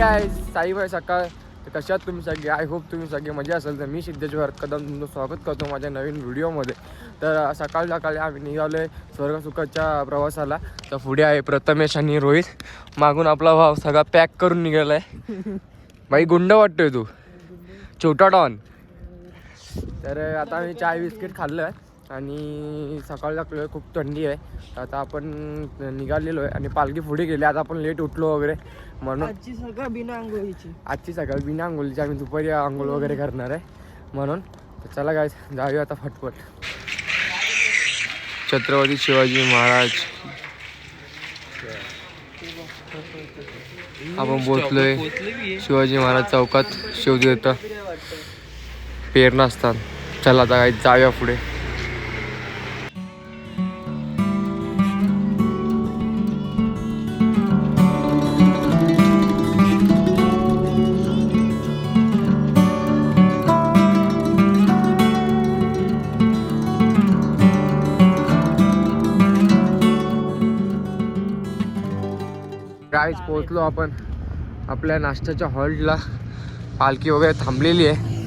काय साईबाई सकाळ तर कशात तुम्ही सगळे? आय होप तुम्ही सगळे मजा असेल तर मी सिद्धेश्वर कदम तुमचं स्वागत करतो माझ्या नवीन व्हिडिओमध्ये. तर सकाळ सकाळी आम्ही निघालो आहे स्वर्गसुखाच्या प्रवासाला. तर पुढे आहे प्रथमेश आणि रोहित. मागून आपला भाव सगळा पॅक करून निघाला आहे बाई गुंड वाटतोय तू. छोटा डॉन. तर आता आम्ही चाय बिस्किट खाल्लं. आहे आणि सकाळ लागलो आहे खूप थंडी आहे. तर आता आपण निघालेलो आहे आणि पालखी पुढे गेली. आता आपण लेट उठलो वगैरे. म्हणून आजची सगळं बिना आंघोळीची. आजची सकाळ बिना आंघोळीची. आम्ही दुपारी आंघोळ वगैरे करणार आहे. म्हणून चला काय जाऊया आता फटफट छत्रपती शिवाजी महाराज. आपण पोचलोय शिवाजी महाराज चौकात. शिवतीर्थ पेरणा असतात चला आता काय जाऊया पुढे. गाईज पोहोचलो आपण आपल्या नाश्त्याच्या हॉल्टला पालखी वगैरे थांबलेली आहे.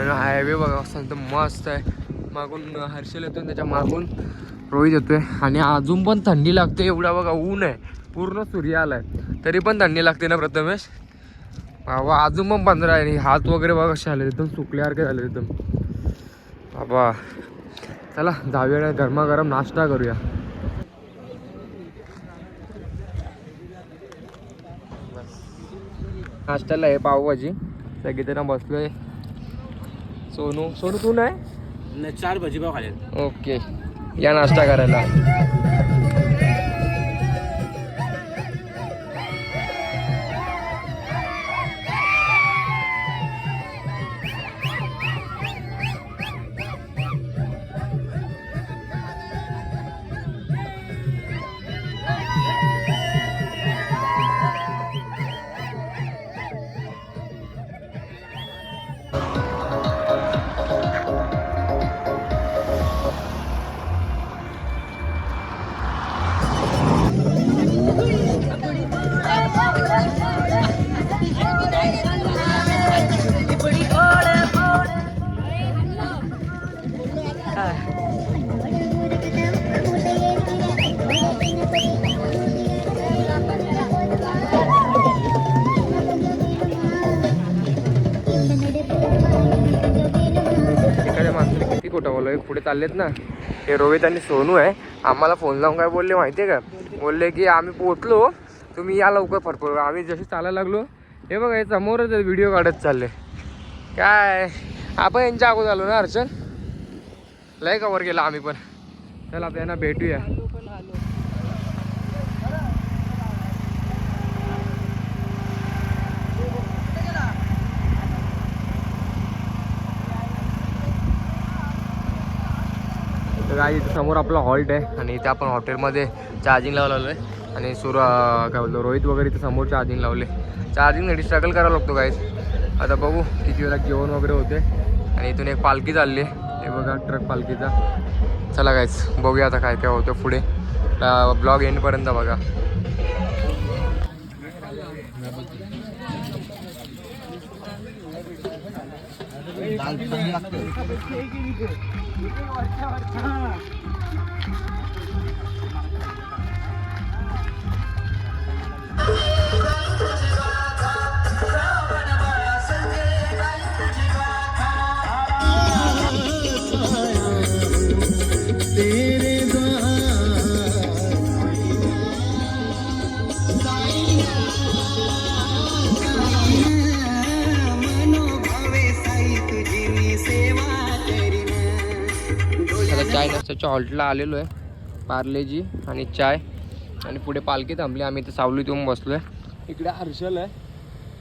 आणि हायवे बघा असं एकदम मस्त आहे. मागून हर्षल येतो त्याच्या मागून. रोहित येतोय. आणि अजून पण थंडी लागते. एवढा बघा ऊन आहे. पूर्ण सूर्य आहे तरी पण थंडी लागते ना प्रथमेश? बाबा अजून पण पंधरा आहे. आणि हात वगैरे बघा कसे आले एकदम सुकल्यासारखे झाले एकदम. बाबा. चला जाऊया ना गरमागरम नाश्ता करूया. नाश्त्याला आहे पावभाजी. सगळेजण बसलोय. सोनू सोनू तू नाही? चार भजी पाव खाले ओके. या नाश्ता करायला. किती पुढे चाललेत ना. हे रोहित आणि सोनू आहे. आम्हाला फोन लावून काय बोलले माहिती आहे का? बोलले की आम्ही पोचलो तुम्ही या लवकर फरफर आम्ही जसे चालायला लागलो हे बघा हे समोरच व्हिडिओ काढत चालले. काय? आपण यांच्या अगोदर आलो ना अर्चन? लय कवर केला आम्ही पण. चला आता यांना भेटूया आलो पण आलो तर काय इथं समोर आपला हॉल्ट आहे आणि इथे आपण हॉटेलमध्ये चार्जिंग लावलेलो आहे आणि सुर काय बोलतो रोहित वगैरे इथे समोर चार्जिंग लावले. चार्जिंगसाठी स्ट्रगल करावं लागतो काय आता बघू किती वेळा जेवण वगैरे होते आणि इथून एक पालखी चालली आहे. हे बघा ट्रक पालखीचा. चला कायच बघूया आता काय काय होतं पुढे. ब्लॉग एंडपर्यंत बघा. 你给我跳啊！आता चाय नाश्त्याच्या हॉल्टला आलेलो आहे पार्लेजी आणि चाय. आणि पुढे पालखी थांबली आम्ही इथे सावलीत येऊन बसलोय. इकडे हर्षल आहे.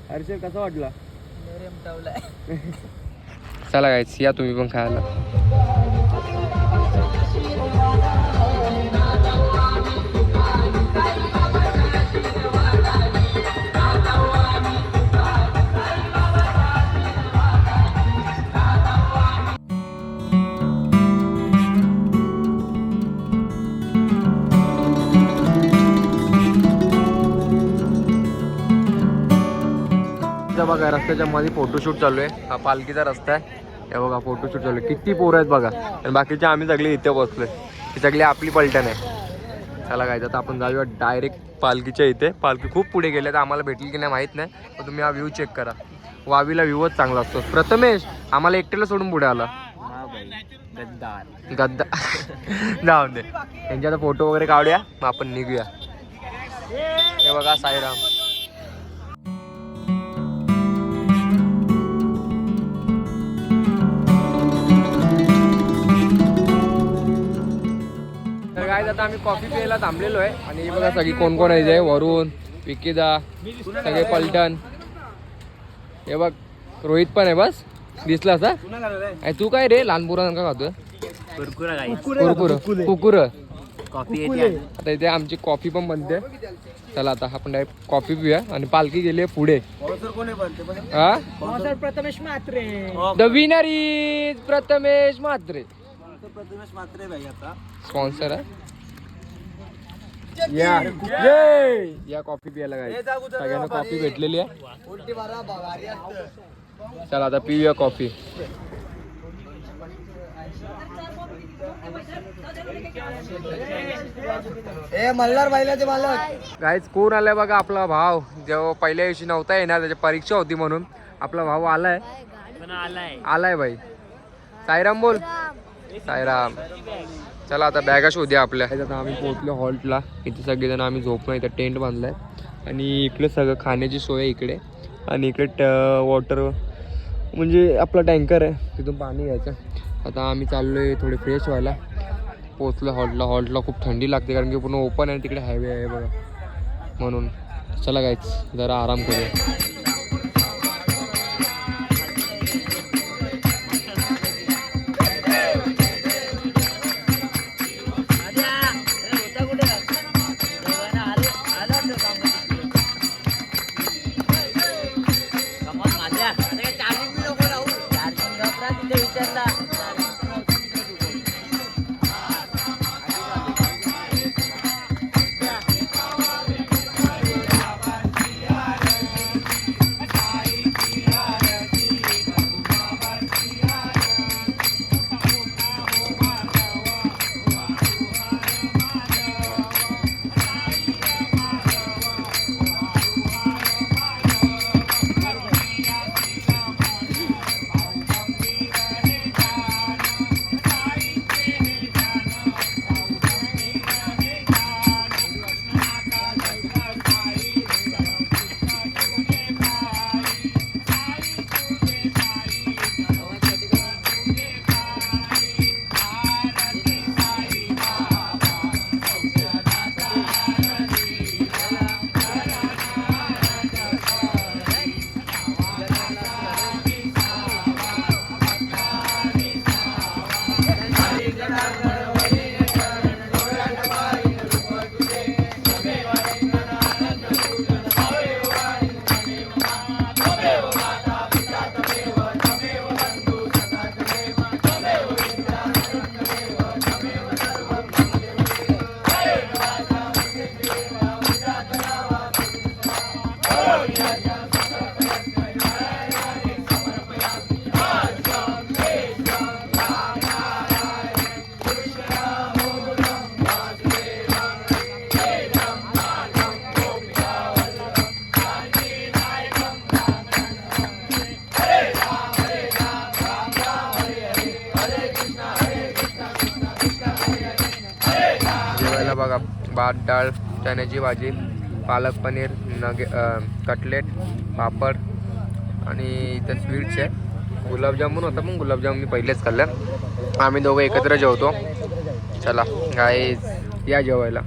हर्षल कसा वाटला? चला गायच या तुम्ही पण खायला. बघा रस्त्याच्या मध्ये फोटोशूट चालू आहे. हा पालखीचा रस्ता आहे. हे बघा फोटोशूट चालू आहे. किती पोरं आहेत बघा. आणि बाकीचे आम्ही सगळे इथे बसलोय. ही सगळी आपली पलटण आहे. चला काय आता आपण जाऊया डायरेक्ट पालखीच्या इथे. पालखी खूप पुढे गेले तर आम्हाला भेटली की नाही माहीत नाही. पण तुम्ही हा व्ह्यू चेक करा. वावीला व्ह्यूच चांगला असतो. प्रथमेश आम्हाला एकट्याला सोडून पुढे आला. गद्दा जाऊन दे. त्यांच्या आता फोटो वगैरे काढूया. मग आपण निघूया. हे बघा साईराम. आता आम्ही कॉफी प्यायला थांबलेलो आहे. आणि हे बघा सगळी कोण कोण आहे वरुण विकीदा सगळे पलटण. हे बघ रोहित पण आहे बस. दिसला असा? अरे तू काय रे? लहान पोरांना खातोय? कुरकुर कुकुर कॉफी आता इथे आमची कॉफी पण बनते. चला आता आपण डायरेक्ट कॉफी पिऊया. आणि पालखी गेली आहे पुढे. हा? Prathamesh Mhatre. The winner is Prathamesh आता. स्पॉन्सर आहे. या. ये! या कॉफी प्यायला काय सगळ्यांना कॉफी भेटलेली आहे. चला आता पिऊया कॉफी. ए मल्हार बैलाचे मालक गाईच कोण आलाय बघा आपला भाव? जेव्हा पहिल्या दिवशी नव्हता येणार त्याची परीक्षा होती म्हणून आपला भाऊ आलाय. आलाय. भाई. साईराम बोल. सायराम चला आता बॅगा शोधूया आपल्या. आता आम्ही पोहोचलो हॉल्टला. इथे सगळेजण आम्ही झोपणं इथं टेंट बांधलाय. आणि इकडे सगळं खाण्याची सोय आहे इकडे. आणि इकडे वॉटर म्हणजे आपला टँकर आहे. तिथून पाणी घ्यायचं. आता आम्ही चाललोय थोडे फ्रेश व्हायला. पोचलो हॉल्टला. हॉल्टला खूप थंडी लागते कारण की पूर्ण ओपन आहे तिकडे हायवे आहे बघा. म्हणून. चला गायच जरा आराम करूया. भात डाळ चण्याची भाजी पालक पनीर नगे कटलेट पापड आणि इथं स्वीट्स आहे. गुलाबजामुन होता पण गुलाबजामुन मी पहिलेच खाल्लं. आम्ही दोघं एकत्र जेवतो. चला काय या जेवायला.